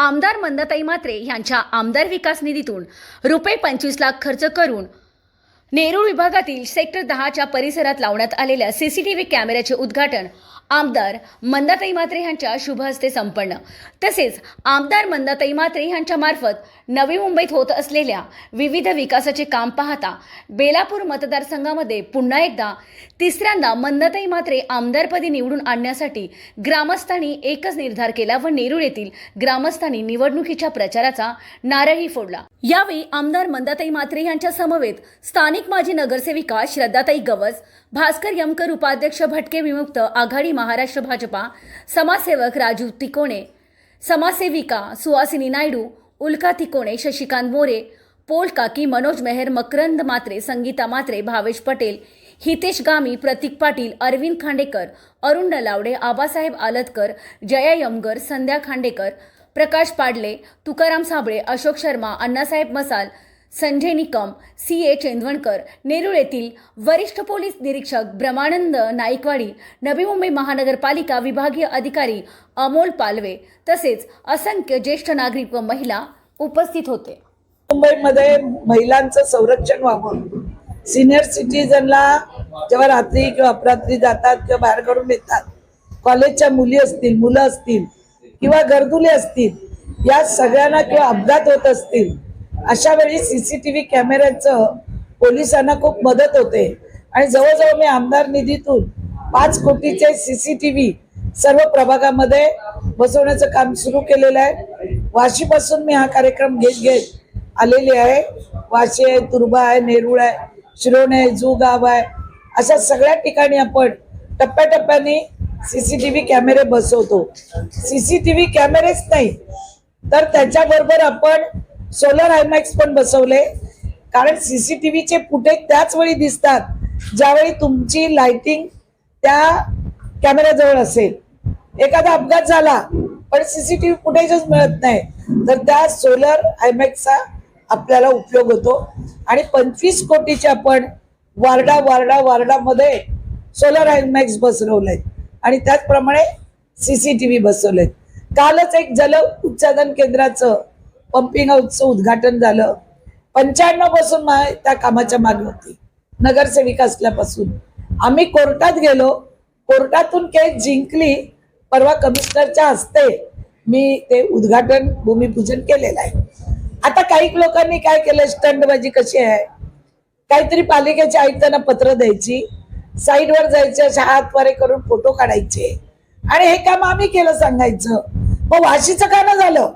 आमदार मंदाताई मात्रे यांच्या आमदार विकास निधीतून रुपये पंचवीस लाख खर्च करून नेरूळ विभागातील सेक्टर दहाच्या परिसरात लावण्यात आलेल्या सीसीटीव्ही कॅमेऱ्याचे उद्घाटन आमदार मंदाताई मात्रे यांच्या शुभ हस्ते संपन्न. तसेच आमदार मंदाताई मात्रे यांच्या मार्फत नवी मुंबईत होत असलेल्या विविध विकासाचे काम पाहता बेलापूर मतदारसंघामध्ये पुन्हा एकदा तिसऱ्यांदा मंदाताई मात्रे आमदारपदी निवडून आणण्यासाठी ग्रामस्थांनी एकच निर्धार केला व नेरूळ येथील ग्रामस्थांनी निवडणुकीच्या प्रचाराचा नारळही फोडला. यावेळी आमदार मंदाताई मात्रे यांच्या समवेत स्थानिक माजी नगरसेविका श्रद्धाताई गवस भास्कर यमकर उपाध्यक्ष भटके विमुक्त आघाडी महाराष्ट्र भाजपा समाजसेवक राजू तिकोणे समाजसेविका सुहासिनी नायडू उल्का तिकोणे शशिकांत मोरे पोल काकी मनोज मेहर मकरंद मात्रे संगीता मात्रे भावेश पटेल हितेश गामी प्रतीक पाटील अरविंद खांडेकर अरुण नलावडे आबासाहेब आलतकर जया यमगर संध्या खांडेकर प्रकाश पाडले तुकाराम साबळे अशोक शर्मा अण्णासाहेब मसाल संजय निकम सी. ए. चेंदवणकर नेरूळ येथील वरिष्ठ पोलीस निरीक्षक ब्रह्मानंद नाईकवाडी नवी मुंबई महानगरपालिका विभागीय अधिकारी अमोल पालवे तसेच असंख्य ज्येष्ठ नागरिक व महिला उपस्थित होते. मुंबईमध्ये महिलांचं संरक्षण व्हावं. सिनियर सिटीजनला जेव्हा रात्री किंवा अपरात्री जातात किंवा बाहेर करून येतात कॉलेजच्या मुली असतील मुलं असतील किंवा गर्दुले असतील या सगळ्यांना किंवा अपघात होत असतील अशा वेळी सीसीटीव्ही कॅमेऱ्याचं पोलिसांना खूप मदत होते. आणि जवळजवळ मी आमदार निधीतून पाच कोटीचे सीसीटीव्ही सर्व प्रभागामध्ये बसवण्याचं काम सुरू केलेलं आहे. वाशीपासून मी हा कार्यक्रम घेत घेत आलेली आहे. वाशी आहे तुर्बा आहे नेरूळ आहे शिरोण आहे जुगाव आहे. अशा सगळ्या ठिकाणी आपण टप्प्याटप्प्याने सी सी टी व्ही कॅमेरे बसवतो. सी सी टी व्ही कॅमेरेच नाही तर त्याच्याबरोबर आपण सोलर आयमॅक्स पण बसवले. कारण सीसीटीव्हीचे फुटेज त्याच वेळी दिसतात ज्यावेळी तुमची लाइटिंग त्या कॅमेऱ्याजवळ असेल. एखादा अपघात झाला पण सीसीटीव्ही फुटेजच मिळत नाही. तर त्या सोलर आयमॅक्सचा आपल्याला उपयोग होतो. आणि पंचवीस कोटीचे आपण वार्डा वार्डा वार्डामध्ये सोलर आयमॅक्स बसवले आणि त्याचप्रमाणे सीसीटीव्ही बसवलेत कालच एक जल उत्सादन केंद्राचं पंपिंग हाऊसचं उद्घाटन झालं. पंच्याण्णवपासून त्या कामाच्या मागे होती. नगरसेविका असल्यापासून. आम्ही कोर्टात गेलो. कोर्टातून केस जिंकली. परवा कमिशनरच्या हस्ते मी ते उद्घाटन भूमिपूजन केलेलं आहे. आता काही लोकांनी काय केलं? स्टंडबाजी कशी आहे? काहीतरी पालिकेच्या आयुक्तांना पत्र द्यायची. साईडवर जायचे अशा हातवारे करून फोटो काढायचे. आणि हे काम आम्ही केलं सांगायचं. मग वाशीचं का ना झालं?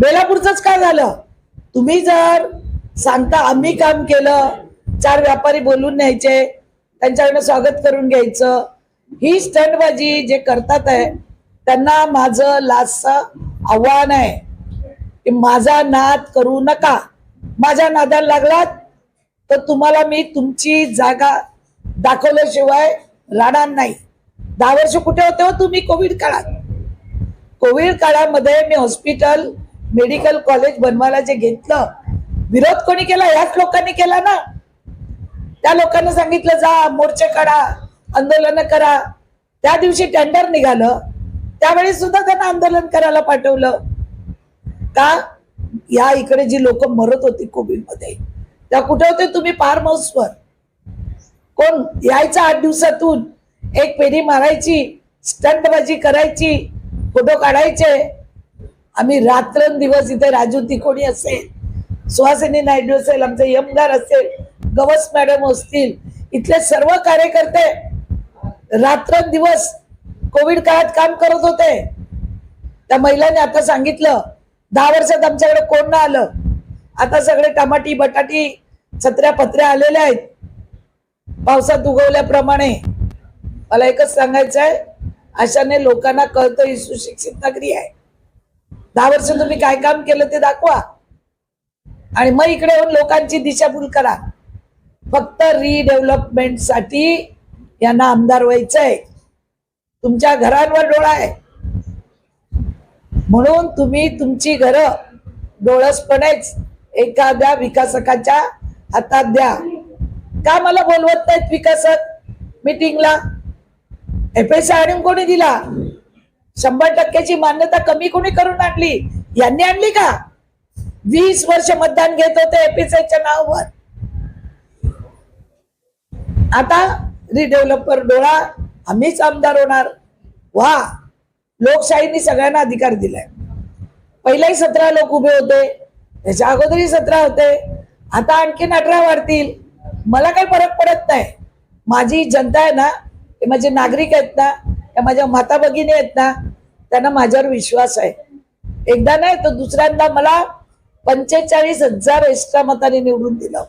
बेलापूरचंच काय झालं? तुम्ही जर सांगता आम्ही काम केलं चार व्यापारी बोलून न्यायचे त्यांच्याकडनं स्वागत करून घ्यायचं ही स्टंटबाजी जे करतात आहे त्यांना माझं लास्टचं आव्हान आहे. की माझा नाद करू नका. माझ्या नादाला लागलात तर तुम्हाला मी तुमची जागा दाखवल्याशिवाय राहणार नाही. दहा वर्ष कुठे होते हो तुम्ही? कोविड काळात. कोविड काळामध्ये मी हॉस्पिटल मेडिकल कॉलेज बनवायला जे घेतलं विरोध कोणी केला? याच लोकांनी केला ना? त्या लोकांना सांगितलं जा मोर्चे काढा आंदोलन करा. त्या दिवशी टेंडर निघालं. त्यावेळी सुद्धा त्यांना आंदोलन करायला पाठवलं. का? या इकडे जी लोक मरत होती कोविडमध्ये त्या कुठे होते तुम्ही? फार्म हाऊसवर. कोण? यायचं आठ दिवसातून. एक पेढी मारायची स्टंटबाजी करायची फोटो काढायचे. आम्ही रात्रंदिवस इथे राजू तिकोणी असेल सुहासिनी नायडू असेल आमचे यमगार असेल गवस मॅडम असतील इथले सर्व कार्यकर्ते रात्रंदिवस कोविड काळात काम करत होते. त्या महिलांनी आता सांगितलं दहा वर्षात आमच्याकडे कोण ना आलं. आता सगळे टमाटी बटाटी छत्र्या पत्र्या आलेल्या आहेत. पावसात उगवल्याप्रमाणे. मला एकच सांगायचं आहे अशाने लोकांना कळतं ही सुशिक्षित नगरी आहे. दहा वर्ष तुम्ही काय काम केलं ते दाखवा. आणि मग इकडे येऊन लोकांची दिशाभूल करा. फक्त रिडेव्हलपमेंटसाठी यांना आमदार व्हायचंय. तुमच्या घरांवर डोळा आहे. म्हणून तुम्ही तुमची घरं डोळसपणेच एखाद्या विकासकाच्या हातात द्या. का मला बोलवत नाहीत विकासक? मीटिंगला एफ एस आणून कोणी दिला? शंभर टक्क्याची मान्यता कमी कोणी करून आणली? यांनी आणली का? वीस वर्ष मतदान घेत होते एपीसीच्या नावावर. आता रिडेव्हलपर डोळा आम्हीच आमदार होणार. वा लोकशाहीने सगळ्यांना अधिकार दिलाय. पहिलेही सतरा लोक उभे होते त्याच्या अगोदरही सतरा होते. आता आणखीन अठरा वाढतील. मला काही फरक पडत नाही. माझी जनता आहे ना ते माझे नागरिक आहेत ना या माझ्या माता भगिनी आहेत ना त्यांना माझ्यावर विश्वास आहे. एकदा नाही तर दुसऱ्यांदा मला पंचेचाळीस हजार एक्स्ट्रा मताने निवडून दिलं.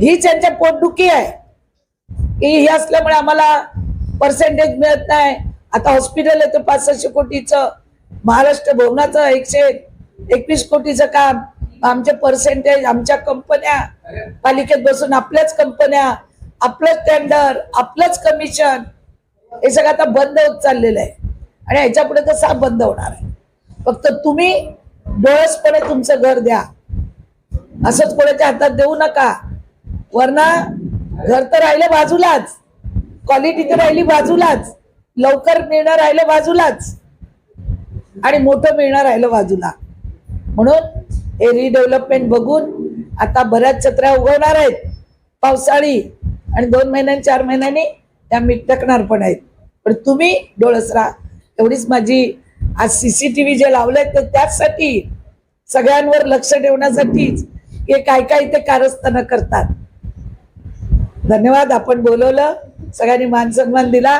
ही त्यांच्या पोटदुखी आहे. की हे असल्यामुळे आम्हाला पर्सेंटेज मिळत नाही. आता हॉस्पिटल येतं पाच कोटीचं महाराष्ट्र भवनाचं एकशे एकवीस कोटीचं काम. आमचे पर्सेंटेज आमच्या कंपन्या पालिकेत बसून आपल्याच कंपन्या आपलंच टेंडर आपलंच कमिशन हे सगळं आता बंद होत चाललेलं आहे. आणि ह्याच्या पुढे तर साफ बंद होणार आहे. फक्त तुम्ही डोळसपणे तुमचं घर द्या. असंच कोणाच्या हातात देऊ नका. वरना घर तर राहिलं बाजूलाच. क्वालिटी तर राहिली बाजूलाच. लवकर मिळणं राहिलं बाजूलाच. आणि मोठं मिळणं राहिलं बाजूला. म्हणून हे रिडेव्हलपमेंट बघून आता बऱ्याच छत्र्या उगवणार आहेत. पावसाळी आणि दोन महिन्यांनी चार महिन्यांनी त्या मिटकणार पण आहेत. पण तुम्ही डोळस राहा. एवढीच माझी आज सीसीटीव्ही जे लावलंय ते त्याचसाठी सगळ्यांवर लक्ष ठेवण्यासाठीच हे काय काय ते कारस्थानं करतात. धन्यवाद आपण बोलवलं. सगळ्यांनी मान सन्मान दिला.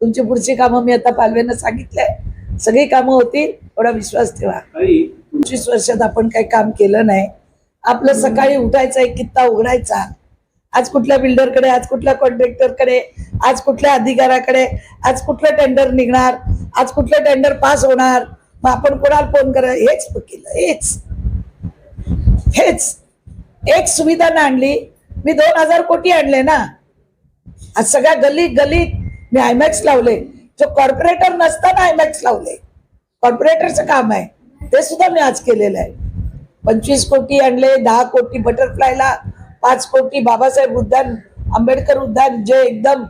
तुमची पुढची कामं मी आता पालवेनं सांगितलंय. सगळी कामं होतील एवढा विश्वास ठेवा. पंचवीस वर्षात आपण काही काम केलं नाही. आपलं सकाळी उठायचा एक कित्ता उघडायचा. आज कुठल्या बिल्डरकडे आज कुठल्या कॉन्ट्रॅक्टरकडे आज कुठल्या अधिकाऱ्याकडे आज कुठलं टेंडर निघणार आज कुठलं टेंडर पास होणार मग आपण कोणाला फोन करा हेच केलं हेच. हेच. एक सुविधा ना आणली मी दोन हजार कोटी आणले ना. आज सगळ्या गल्लीत गल्लीत मी आयमॅक्स लावले. जो कॉर्पोरेटर नसताना आयमॅक्स लावले. कॉर्पोरेटरचं काम आहे. ते सुद्धा मी आज केलेलं आहे. पंचवीस कोटी आणले दहा कोटी बटरफ्लायला पाच कोटी बाबासाहेब उद्यान आंबेडकर उद्यान जे एकदम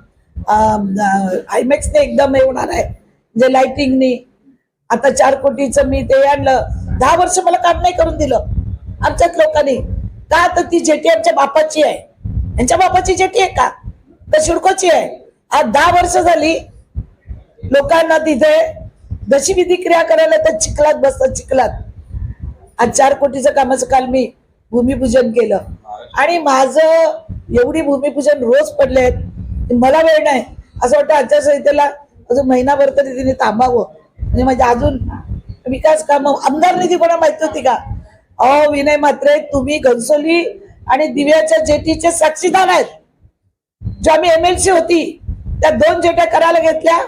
आयमॅक्सने एकदम हे होणार आहे जे लाइटिंगनी आता चार कोटीचं मी ते आणलं. दहा वर्ष मला काम नाही करून दिलं. आमच्याच लोकांनी. का तर ती जेटी आमच्या बापाची आहे? यांच्या बापाची जेटी आहे का? तर शिडकोची आहे. आज दहा वर्ष झाली लोकांना तिथे जशी विधी क्रिया करायला तर चिखलात बसतात चिखलात. आज चार कोटीचं कामाचं काल मी भूमिपूजन केलं. आणि माझं एवढी भूमिपूजन रोज पडले आहेत मला वेळ नाही. असं वाटतं आचारसंहितेला अजून महिनाभर तरी तिने थांबावं. म्हणजे माझ्या अजून विकास काम आमदार निधी कोणा माहिती होती का? अहो विनय मात्रे तुम्ही घनसोली आणि दिव्याच्या जेटीचे साक्षीदार आहेत. ज्या आम्ही एमएलसी होती त्या दोन जेट्या करायला घेतल्या.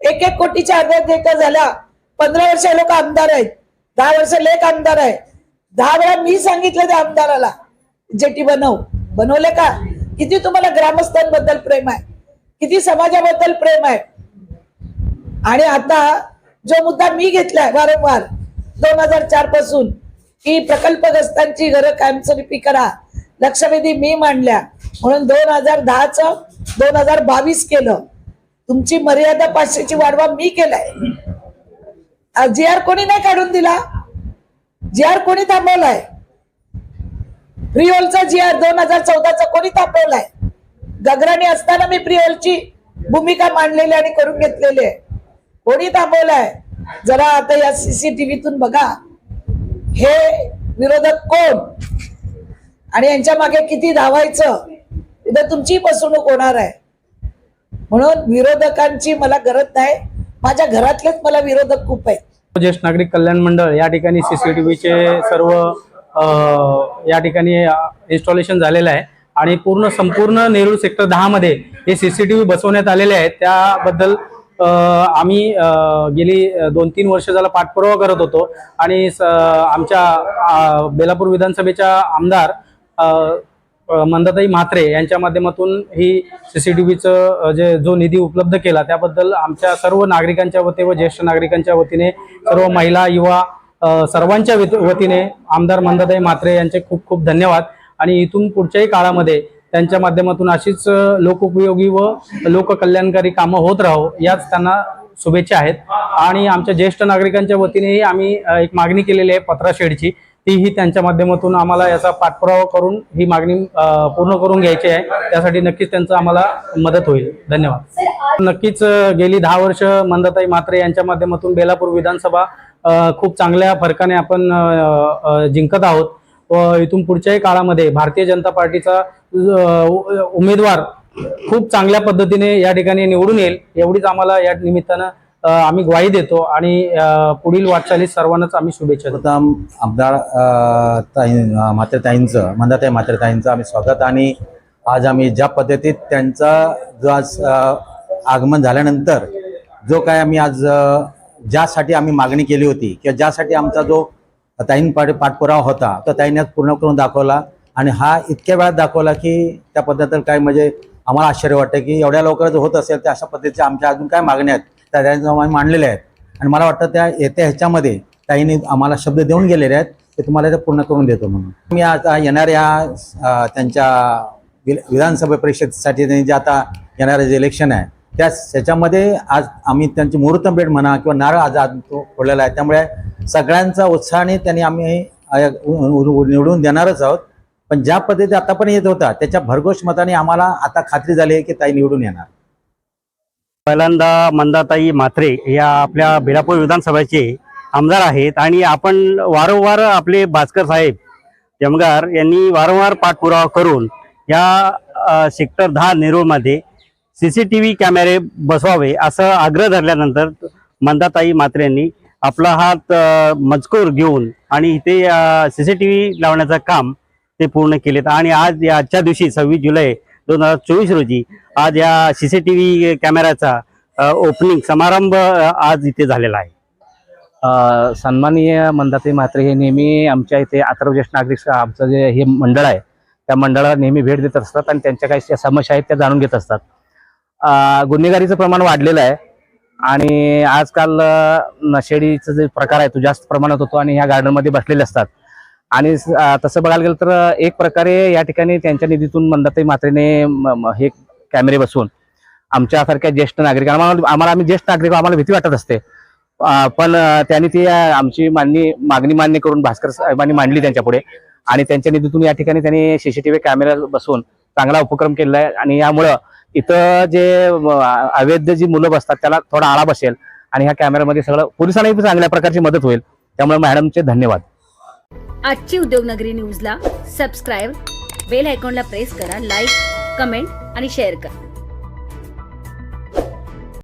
एक एक कोटीच्या अर्ध्या जेट्या झाल्या. पंधरा वर्ष लोक आमदार आहेत. दहा वर्ष लेख आमदार आहे. दहा वेळा मी सांगितलं त्या आमदाराला. जेटी बनव. बनवले का? किती तुम्हाला ग्रामस्थांबद्दल प्रेम आहे? किती समाजाबद्दल प्रेम आहे? आणि आता जो मुद्दा मी घेतलाय वारंवार दोन हजार चारपासून की प्रकल्पग्रस्तांची घरं कायमस्वरूपी करा. लक्षवेधी मी मांडल्या. म्हणून दोन हजार दहाच दोन हजार बावीस केलं. तुमची मर्यादा पाचशेची वाढवा मी केलाय. जी आर कोणी नाही काढून दिला? जी आर कोणी थांबवलाय? प्रिओलचा जी आर दोन हजार चौदाचा कोणी तापवलाय? गगराने असताना मी प्रिओलची भूमिका मांडलेली आणि करून घेतलेली आहे. कोणी थांबवलाय? जरा आता या सीसीटीव्हीतून बघा. हे विरोधक कोण? आणि यांच्या मागे किती धावायचं? इथं तुमची फसवणूक होणार आहे. म्हणून विरोधकांची मला गरज नाही. माझ्या घरातलेच मला विरोधक खूप आहेत. ज्येष्ठ नागरिक कल्याण मंडळ या ठिकाणी सीसीटीव्हीचे सर्व या ठिकाणी इन्स्टॉलेशन झालेलं आहे. आणि पूर्ण संपूर्ण नेरूळ सेक्टर दहा मध्ये हे सीसीटीव्ही बसवण्यात आलेले आहेत. त्याबद्दल आम्ही गेली दोन तीन वर्ष झाला पाठपुरावा करत होतो. आणि स- आमच्या बेलापूर विधानसभेच्या आमदार मंदाताई म्हात्रे यांच्या माध्यमातून ही सीसीटीव्हीचं जे जो निधी उपलब्ध केला त्याबद्दल आमच्या सर्व नागरिकांच्या वतीने व ज्येष्ठ नागरिकांच्या वतीने सर्व महिला युवा सर्वांच्या वत- वतीने आमदार मंदाताई म्हात्रे यांचे खूप खूप धन्यवाद. आणि इथून पुढच्याही काळामध्ये त्यांच्या माध्यमातून अशीच लोकउपयोगी व लोककल्याणकारी कामं होत राहो याच त्यांना शुभेच्छा आहेत. आणि आमच्या ज्येष्ठ नागरिकांच्या वतीनेही आम्ही एक मागणी केलेली आहे पत्राशेडची. तीही त्यांच्या माध्यमातून आम्हाला याचा पाठपुरावा करून ही मागणी पूर्ण करून घ्यायची आहे. त्यासाठी नक्कीच त्यांचं आम्हाला मदत होईल. धन्यवाद. नक्कीच गेली दहा वर्ष मंदाताई म्हात्रे यांच्या माध्यमातून बेलापूर विधानसभा खूप चांगल्या फरकाने आपण जिंकत आहोत. व इथून पुढच्याही काळामध्ये भारतीय जनता पार्टीचा उ- उमेदवार खूप चांगल्या पद्धतीने या ठिकाणी निवडून येईल एवढीच आम्हाला या निमित्तानं आम्ही ग्वाही देतो आणि पुढील वाटचालीत सर्वांनाच आम्ही शुभेच्छा देतो. आमदार ताई मात्रताईंचं म्हात्रेताईंचं मंदाताई म्हात्रेताईंचं आम्ही स्वागत आणि आज आम्ही ज्या पद्धतीत त्यांचा जो आज आगमन झाल्यानंतर जो काय आम्ही आज ज्यासाठी आम्ही मागणी केली होती किंवा ज्यासाठी आमचा जो ताईन पाठ पाठपुरावा होता तो ताईने पूर्ण करून दाखवला आणि हा इतक्या वेळात दाखवला की त्या पद्धतीनं काय म्हणजे आम्हाला आश्चर्य वाटतं की एवढ्या लवकर जर होत असेल तर अशा पद्धतीच्या आमच्या अजून काय मागण्या आहेत? त्या त्यांच्या आम्ही मांडलेल्या आहेत. आणि मला वाटतं त्या येत्या ह्याच्यामध्ये ताईने आम्हाला शब्द देऊन गेलेले आहेत ते तुम्हाला ते पूर्ण करून देतो म्हणून. मी आता येणाऱ्या त्यांच्या विधानसभा परिषदेसाठी त्यांनी जे आता येणारं जे इलेक्शन आहे त्या त्याच्यामध्ये आज आम्ही त्यांची मुहूर्तमेट म्हणा किंवा नारळ आज आज तो फोडलेला आहे. त्यामुळे सगळ्यांचा उत्साहाने त्यांनी आम्ही निवडून देणारच आहोत. पण ज्या पद्धतीने आता पण येत होता त्याच्या भरघोष मताने आम्हाला आता खात्री झाली आहे की ताई निवडून येणार. पहिल्यांदा मंदाताई म्हात्रे या आपल्या बिलापूर विधानसभेचे आमदार आहेत आणि आपण वारंवार आपले भास्कर साहेब जमगार यांनी वारंवार पाठपुरावा करून या सेक्टर दहा नेरूळमध्ये सी सी टी व्ही कॅमेरे बसवावे असं आग्रह धरल्यानंतर मंदाताई मात्रेंनी आपला हात मजकूर घेऊन आणि इथे सी सी टी व्ही लावण्याचं काम ते पूर्ण केलेत. आणि आज या आजच्या दिवशी सव्वीस जुलै दोन हजार चोवीस रोजी आज या सी सी टी व्ही कॅमेऱ्याचा ओपनिंग समारंभ आज इथे झालेला आहे. सन्माननीय मंदाताई म्हात्रे हे नेहमी आमच्या इथे अथर्व ज्येष्ठ नागरिक आमचं जे हे मंडळ आहे त्या मंडळाला नेहमी भेट देत असतात आणि त्यांच्या काही समस्या आहेत त्या जाणून घेत असतात. गुन्हेगारीचं प्रमाण वाढलेलं आहे. आणि आजकाल नशेडीचं जे प्रकार आहे तो जास्त प्रमाणात होतो आणि ह्या गार्डनमध्ये बसलेले असतात. आणि तसं बघायला गेलं तर एक प्रकारे या ठिकाणी त्यांच्या निधीतून मंदाताई मात्रेने हे कॅमेरे बसवून आमच्यासारख्या ज्येष्ठ नागरिक आम्हाला आम्हाला आम्ही ज्येष्ठ नागरिक आम्हाला भीती वाटत असते. पण त्यांनी ती आमची मान्य मागणी मान्य करून भास्कर साहेबांनी मांडली त्यांच्यापुढे आणि त्यांच्या निधीतून या ठिकाणी त्यांनी सीसीटीव्ही कॅमेरा बसवून चांगला उपक्रम केलेला आहे. आणि यामुळं इथं जे अवैध जी मुलं बसतात त्याला थोडा आळा बसेल आणि ह्या कॅमेऱ्यामध्ये सगळं पोलिसांनाही चांगल्या प्रकारची मदत होईल. त्यामुळे मॅडमचे धन्यवाद. आजची उद्योगनगरी न्यूजला सबस्क्राईब बेल आयकॉनला प्रेस करा लाईक कमेंट आणि शेअर करा.